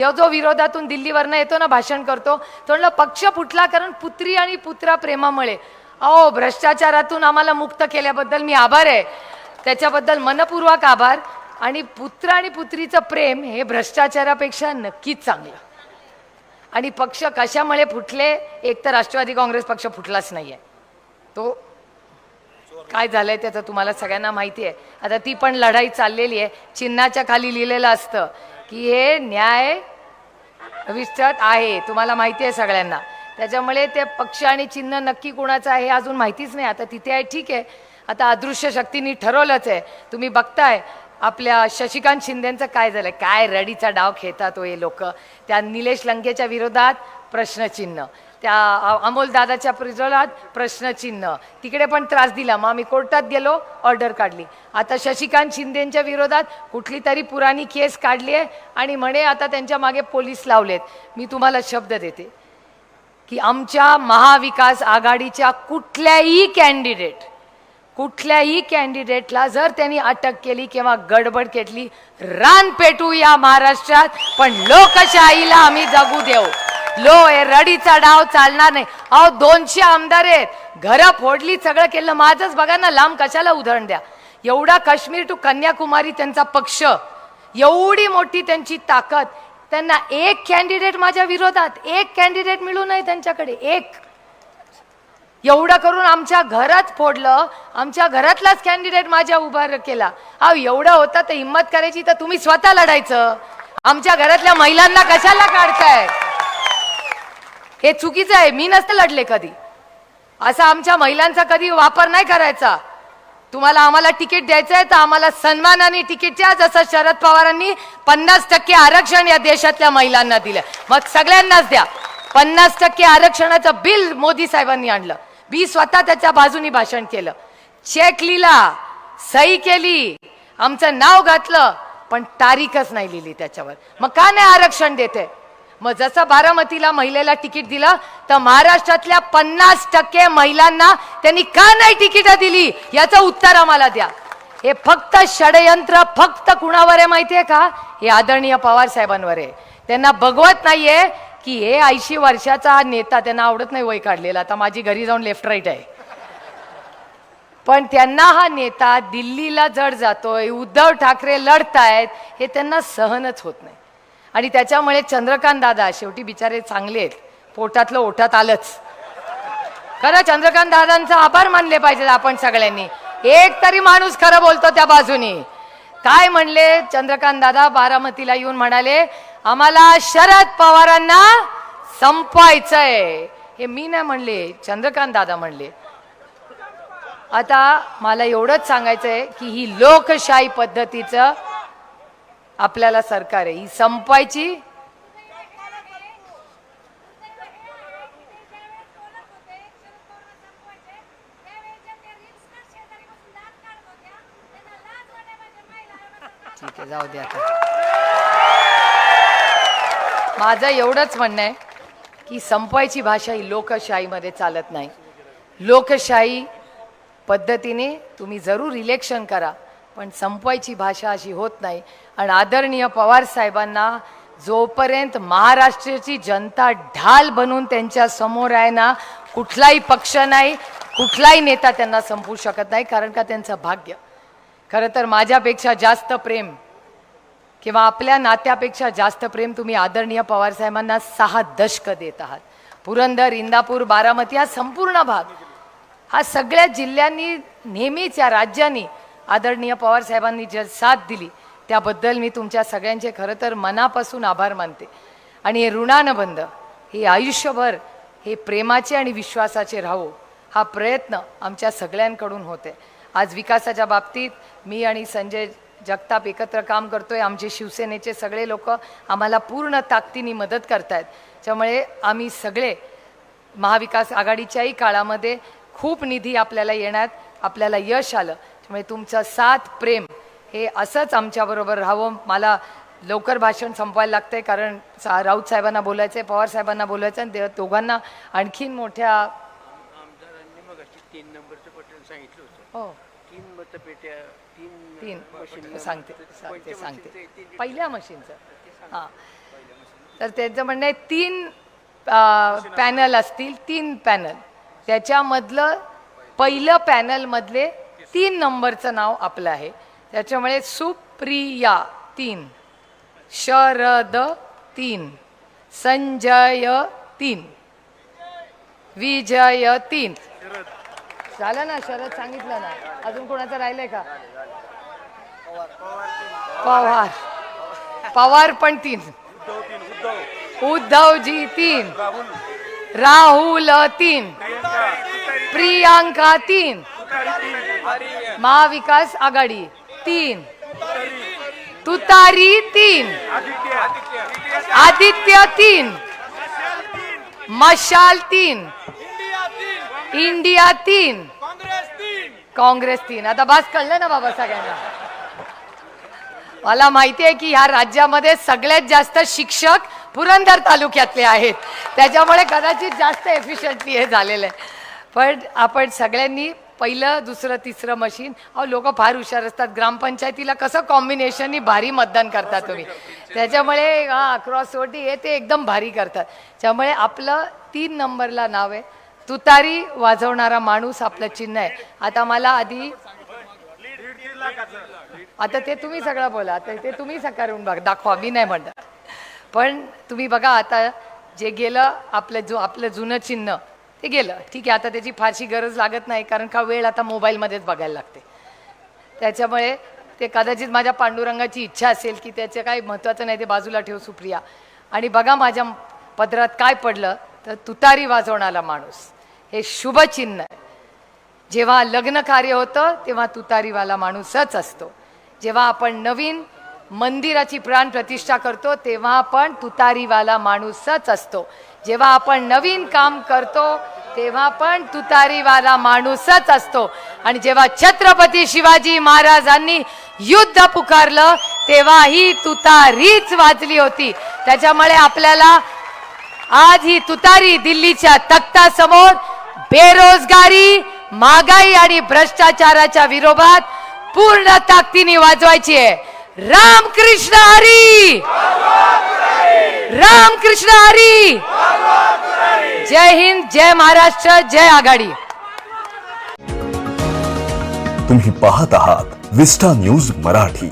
ह्यो जो विरोधातून दिल्लीवरनं येतो ना भाषण करतो तो म्हणलं पक्ष फुटला कारण पुत्री आणि पुत्रा प्रेमामुळे. अहो भ्रष्टाचारातून आम्हाला मुक्त केल्याबद्दल मी आभार आहे. त्याच्याबद्दल मनपूर्वक आभार. आणि पुत्र आणि पुत्रीचं प्रेम हे भ्रष्टाचारापेक्षा नक्कीच चांगलं. आणि पक्ष कशामुळे फुटले एक तर राष्ट्रवादी काँग्रेस पक्ष फुटलाच नाहीये. तो काय झालंय त्याचं तुम्हाला सगळ्यांना माहिती आहे. आता ती पण लढाई चाललेली आहे. चिन्हाच्या खाली लिहिलेलं असतं. की हे न्याय विस्तृत आहे तुम्हाला माहिती आहे सगळ्यांना. त्याच्यामुळे ते पक्ष आणि चिन्ह नक्की कोणाचं आहे अजून माहितीच नाही. आता तिथे आहे ठीक आहे. आता अदृश्य शक्तींनी ठरवलंच आहे. तुम्ही बघताय आपल्या शशिकांत शिंदेचं काय झालं काय रडीचा डाव खेळतात हो हे लोक? त्या निलेश लंकेच्या विरोधात प्रश्नचिन्ह. त्या अमोलदादाच्या अमोल दादाच्या प्रश्नचिन्ह. तिकडे पण त्रास दिला. मग आम्ही कोर्टात गेलो ऑर्डर काढली. आता शशिकांत शिंदेंच्या विरोधात कुठली तरी पुराणी केस काढली आहे आणि म्हणे आता त्यांच्या मागे पोलीस लावलेत. मी तुम्हाला शब्द देते की आमच्या महाविकास आघाडीच्या कुठल्याही कॅन्डिडेट कुठल्याही कॅन्डिडेटला जर त्यांनी अटक केली किंवा गडबड केली रान पेटू या महाराष्ट्रात पण लोकशाहीला आम्ही जगू देऊ. लो हे रडीचा डाव चालणार नाही. अहो दोनशे आमदार आहेत. घरं फोडली सगळं केलं. माझंच बघा ना लांब कशाला उदाहरण द्या. एवढा काश्मीर टू कन्याकुमारी त्यांचा पक्ष. एवढी मोठी त्यांची ताकद. त्यांना एक कॅन्डिडेट माझ्या विरोधात. एक कॅन्डिडेट मिळू नये त्यांच्याकडे. एक. एवढं करून आमच्या घरात फोडलं. आमच्या घरातलाच कॅन्डिडेट माझ्या उभा केला. अहो एवढं होतं तर हिंमत करायची तर तुम्ही स्वतः लढायचं. आमच्या घरातल्या महिलांना कशाला काढताय? हे चुकीचं आहे. मी नसते लढले कधी. असा आमच्या महिलांचा कधी वापर नाही करायचा. तुम्हाला आम्हाला तिकीट द्यायचं आहे तर आम्हाला सन्मानाने तिकीट द्या जसं शरद पवारांनी पन्नास टक्के आरक्षण या देशातल्या महिलांना दिलं. मग सगळ्यांनाच द्या. पन्नास टक्के आरक्षणाचं बिल मोदी साहेबांनी आणलं. मी स्वतः त्याच्या बाजूनी भाषण केलं. चेक लिहिला. सही केली. आमचं नाव घातलं. पण तारीखच नाही लिहिली त्याच्यावर. मग का नाही आरक्षण देते? मग जसं बारामतीला महिलेला तिकीट दिलं तर महाराष्ट्रातल्या पन्नास टक्के महिलांना त्यांनी का नाही तिकीट दिली? याचं उत्तर आम्हाला द्या. हे फक्त षडयंत्र फक्त कुणावर आहे माहितीये का? हे आदरणीय पवार साहेबांवर आहे. त्यांना बघवत नाहीये की हे ऐंशी वर्षाचा हा नेता त्यांना आवडत नाही वय काढलेला. आता माझी घरी जाऊन लेफ्ट राईट आहे. पण त्यांना हा नेता दिल्लीला जड जातोय उद्धव ठाकरे लढतायत हे त्यांना सहनच होत नाही. आणि त्याच्यामुळे चंद्रकांत दादा शेवटी बिचारे चांगले आहेत. पोटातलं ओठात आलंच. खरं चंद्रकांत दादांचा आभार मानले पाहिजे आपण सगळ्यांनी. एक तरी माणूस खरं बोलतो त्या बाजूनी. काय म्हणले चंद्रकांत दादा? बारामतीला येऊन म्हणाले आम्हाला शरद पवारांना संपवायचंय. हे मी नाही म्हणले चंद्रकांत दादा म्हणले. आता मला एवढंच सांगायचंय की ही लोकशाही पद्धतीचं आपल्याला सरकार आहे. ही संपवायची. ठीक आहे जाऊ दे आता. माझं एवढंच म्हणणं आहे की संपवायची भाषा ही लोकशाहीमध्ये चालत नाही. लोकशाही पद्धतीने तुम्ही जरूर इलेक्शन करा. पण संपवायची भाषा अशी होत नाही. आणि आदरणीय पवार साहेबांना जोपर्यंत महाराष्ट्राची जनता ढाल बनून त्यांच्यासमोर आहे ना कुठलाही पक्ष नाही कुठलाही नेता त्यांना संपवू शकत नाही कारण का त्यांचं भाग्य. खरं तर माझ्यापेक्षा जास्त प्रेम किंवा आपल्या नात्यापेक्षा जास्त प्रेम तुम्ही आदरणीय पवार साहेबांना सहा दशक देत आहात. पुरंदर इंदापूर बारामती हा संपूर्ण भाग. हा सगळ्या जिल्ह्यांनी नेहमीच या राज्यांनी आदरणीय पवार साहेबांनी जे साथ दिली त्याबद्दल मी तुमच्या सगळ्यांचे खरं तर मनापासून आभार मानते. आणि हे ऋणानुबंध हे आयुष्यभर हे प्रेमाचे आणि विश्वासाचे राहो हा प्रयत्न आमच्या सगळ्यांकडून होते आज विकासाच्या बाबतीत मी आणि संजय जगताप एकत्र काम करतोय आमचे शिवसेनेचे सगळे लोक आम्हाला पूर्ण ताकदीने मदत करतायत. त्यामुळे आम्ही सगळे महाविकास आघाडीच्याही काळामध्ये खूप निधी आपल्याला येण्यात आपल्याला यश आलं. त्यामुळे तुमचं साथ प्रेम हे असंच आमच्याबरोबर राहावं. मला लवकर भाषण संपवायला लागतंय कारण सा राऊत साहेबांना बोलायचं आहे पवार साहेबांना बोलायचं आणि ते दोघांना आणखीन मोठ्या आमदारांनी मग तीन नंबरचं बटन सांगितलं होतं. हो. तीन मतपेट्या तीन तीन मशीन सांगते सांगते सांगते. पहिल्या मशीनचं. हां. तर त्यांचं म्हणणं आहे तीन पॅनल असतील तीन पॅनल. त्याच्यामधलं पहिलं पॅनलमधले तीन नंबरचं नाव आपलं आहे. त्याच्यामुळे सुप्रिया तीन शरद तीन संजय तीन विजय तीन. झालं ना शरद सांगितलं ना. अजून कोणाचं राहिलंय का? पवार. पवार पण तीन. उद्धवजी तीन. राहुल तीन. प्रियांका तीन. महाविकास आघाडी तीन. तुतारी तीन. आदित्य तीन. मशाल तीन. इंडिया तीन. काँग्रेस तीन. आता बस कळलं ना बाबा सगळ्यांना? मला माहिती आहे की ह्या राज्यामध्ये सगळ्यात जास्त शिक्षक पुरंदर तालुक्यातले आहेत. त्याच्यामुळे कदाचित जास्त एफिशियंटली हे झालेलं आहे. पण आपण सगळ्यांनी पहिलं दुसरं तिसरं मशीन. अहो लोक फार हुशार असतात. ग्रामपंचायतीला कसं कॉम्बिनेशननी भारी मतदान करता तुम्ही? त्याच्यामुळे हां क्रॉस ओटी हे ते एकदम भारी करतात. त्यामुळे आपलं तीन नंबरला नाव आहे. तुतारी वाजवणारा माणूस आपलं चिन्ह आहे. आता मला आधी आता ते तुम्ही सगळं बोला. आता ते तुम्ही सकारून बघ. दाखवा. मी नाही म्हणत. पण तुम्ही बघा आता जे गेलं आपलं जो आपलं जुनं चिन्ह. ते गेलं. ठीक आहे आता त्याची फारशी गरज लागत नाही कारण का वेळ आता मोबाईलमध्येच बघायला लागते. त्याच्यामुळे ते कदाचित माझ्या पांडुरंगाची इच्छा असेल की त्याचं काही महत्त्वाचं नाही ते बाजूला ठेव सुप्रिया. आणि बघा माझ्या पदरात काय पडलं तर तुतारी वाजवणारा माणूस. हे शुभचिन्ह आहे जेव्हा लग्न कार्य होतं तेव्हा तुतारीवाला माणूसच असतो. जेव्हा आपण नवीन मंदिराची प्राण प्रतिष्ठा करतो तेव्हा आपण तुतारीवाला माणूसच असतो. जेव्हा आपण नवीन काम करतो तेव्हा पण तुतारीवाला माणूसच असतो. आणि जेव्हा छत्रपती शिवाजी महाराजांनी युद्ध पुकारलं तेव्हा ही तुतारीच वाजली होती. त्याच्यामुळे आपल्याला आज ही तुतारी दिल्लीच्या तख्तासमोर बेरोजगारी महागाई आणि भ्रष्टाचाराच्या विरोधात पूर्ण ताकदीने वाजवायची आहे. रामकृष्ण हरी! रामकृष्ण हरी! जय हिंद जय महाराष्ट्र जय आघाडी. तुम्ही पाहत आहात विस्टा न्यूज मराठी.